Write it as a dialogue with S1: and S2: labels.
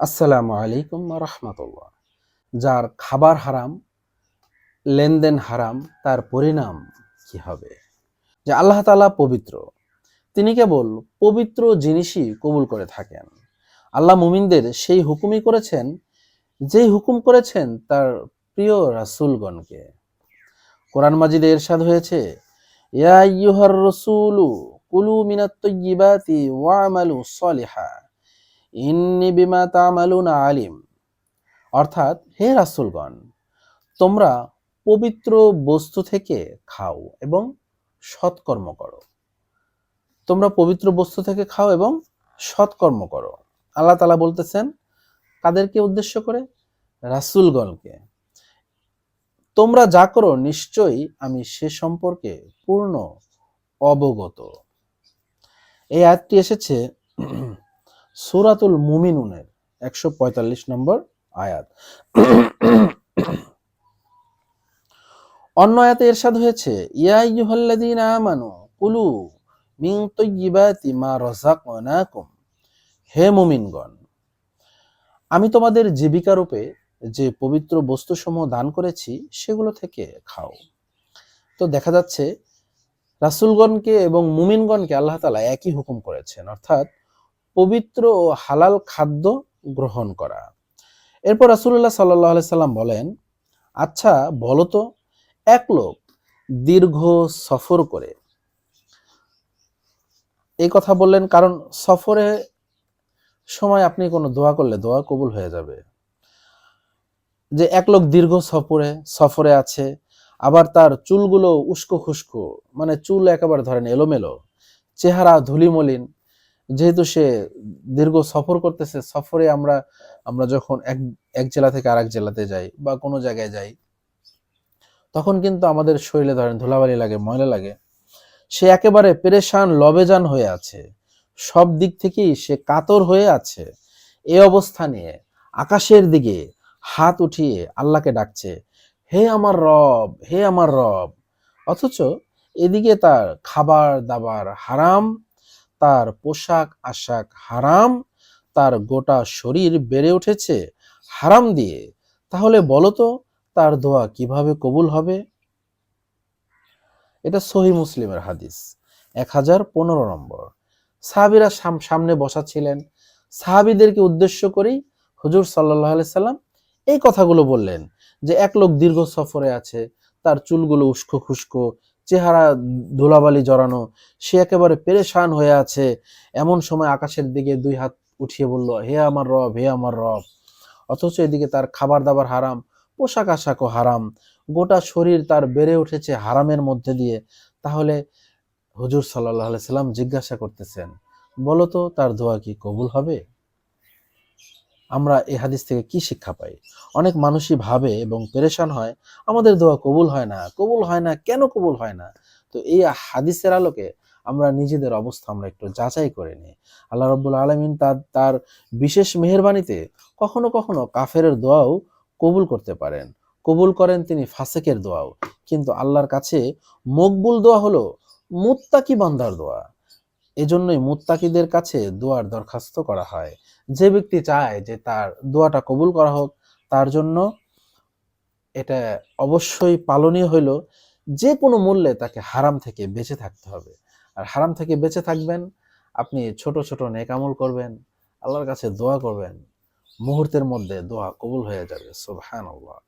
S1: আসসালামু আলাইকুম রহমতুল্লাহ। যার খাবার হারাম, লেনদেন হারাম, তার পরিণাম কি হবে? যে আল্লাহ তাআলা পবিত্র। তিনি কেবল পবিত্র জিনিসই কবুল করে থাকেন। আল্লাহ মুমিনদের সেই হুকুমই করেছেন, যেই হুকুম করেছেন তার প্রিয় রাসূলগণকে। কোরআন মাজিদে এরশাদ হয়েছে, ইয়া আইয়ুহার রাসূলু কুলু মিনাত তাইয়্যিবাতি ওয়া'মালু সলিহা। ইন্নি বিমা তা'মালুনা আলিম। অর্থাৎ, হে রাসূলগণ, তোমরা পবিত্র বস্তু থেকে খাও এবং সৎকর্ম করো। তোমরা পবিত্র বস্তু থেকে খাও এবং সৎকর্ম করো। আল্লাহ তালা বলতেছেন, কাদেরকে উদ্দেশ্য করে? রাসূলগণকে। তোমরা যা করো নিশ্চয়ই আমি সে সম্পর্কে পূর্ণ অবগত। এই আয়াতটি এসেছে সূরাতুল মুমিনুনের একশো পঁয়তাল্লিশ নম্বর আয়াত। অন্য আয়াতে এরশাদ হয়েছে, ইয়া আমানু কুলু মিন তাইয়্যিবাতি মা রাযাকনাকুম। হে মুমিনগণ, আমি তোমাদের জীবিকা রূপে যে পবিত্র বস্তুসমূহ দান করেছি, সেগুলো থেকে খাও। তো দেখা যাচ্ছে, রাসূলগণকে এবং মুমিনগণকে আল্লাহ তাআলা একই হুকুম করেছেন। অর্থাৎ পবিত্র ও হালাল খাদ্য গ্রহণ করা। এরপর রাসূলুল্লাহ সাল্লাহ সাল্লাম বলেন আচ্ছা বলো তো, এক লোক দীর্ঘ সফর করে এই কথা বললেন কারণ সফরে সময় আপনি কোনো দোয়া করলে দোয়া কবুল হয়ে যাবে। যে এক লোক দীর্ঘ সফরে সফরে আছে, আবার তার চুলগুলো উস্কো খুস্কো মানে চুল একেবারে ধরেন এলোমেলো, চেহারা ধুলিমলিন যেহেতু সে দীর্ঘ সফর করতেছে, সফরে আমরা আমরা যখন এক এক জেলা থেকে আরেক জেলাতে যাই বা কোনো জায়গায় যাই, তখন কিন্তু আমাদের শরীরে ধরেন ধুলাবালি লাগে, ময়লা লাগে। সে একেবারে পেরেশান, লবেজান হয়ে আছে। সব দিক থেকেই সে কাতর হয়ে আছে। এ অবস্থা নিয়ে আকাশের দিকে হাত উঠিয়ে আল্লাহকে ডাকছে, হে আমার রব, হে আমার রব। অথচ এদিকে তার খাবার দাবার হারাম তার পোশাক আশাক হারাম, তার গোটা শরীর বেড়ে উঠেছে হারাম দিয়ে। তাহলে বলো তো, তার দোয়া কীভাবে কবুল হবে? এটা সহি মুসলিমের হাদিস, এক হাজার পনেরো নম্বর। সাহাবিরা সাম- সামনে বসা ছিলেন। সাহাবিদেরকে উদ্দেশ্য করেই হুজুর সাল্লাহ সাল্লাম এই কথাগুলো বললেন যে, এক লোক দীর্ঘ সফরে আছে, তার চুলগুলো উস্কো খুস্কো চেহারা ধুলাবালি জড়ানো, সে একেবারে পেরেশান হয়ে আছে। এমন সময় আকাশের দিকে দুই হাত উঠিয়ে বলল, হে আমার রব, হে আমার রব। অথচ এদিকে তার খাবার দাবার হারাম, পোশাক আশাকও হারাম। গোটা শরীর তার বেড়ে উঠেছে হারামের মধ্যে দিয়ে। তাহলে হুজুর সাল্লাহ সাল্লাম জিজ্ঞাসা করতেছেন, বলো তো তার দোয়া কি কবুল হবে? আমরা এই হাদিস থেকে কি শিক্ষা পাই? অনেক মানুষই ভাবে এবং পেরেশান হয়, আমাদের দোয়া কবুল হয় না। কবুল হয় না, কেন কবুল হয় না? তো এই হাদিসের আলোকে আমরা নিজেদের অবস্থা আমরা একটু যাচাই করে নিই। আল্লাহ রব্বুল আলমিন তার তার বিশেষ মেহেরবানিতে কখনো কখনো কাফেরের দোয়াও কবুল করতে পারেন। কবুল করেন তিনি ফাসেকের দোয়াও। কিন্তু আল্লাহর কাছে মকবুল দোয়া হলো মুত্তাকি বান্দার দোয়া। এজন্যই মুত্তাকিদের কাছে দোয়ার দরখাস্ত করা হয়। যে ব্যক্তি চায় যে তার দোয়াটা কবুল করা হোক, তার জন্য এটা অবশ্যই পালনীয় হইল যে কোনো মূল্যে তাকে হারাম থেকে বেঁচে থাকতে হবে। আর হারাম থেকে বেঁচে থাকবেন, আপনি ছোট ছোট নেকামল করবেন, আল্লাহর কাছে দোয়া করবেন, মুহূর্তের মধ্যে দোয়া কবুল হয়ে যাবে। সুবহানাল্লাহ।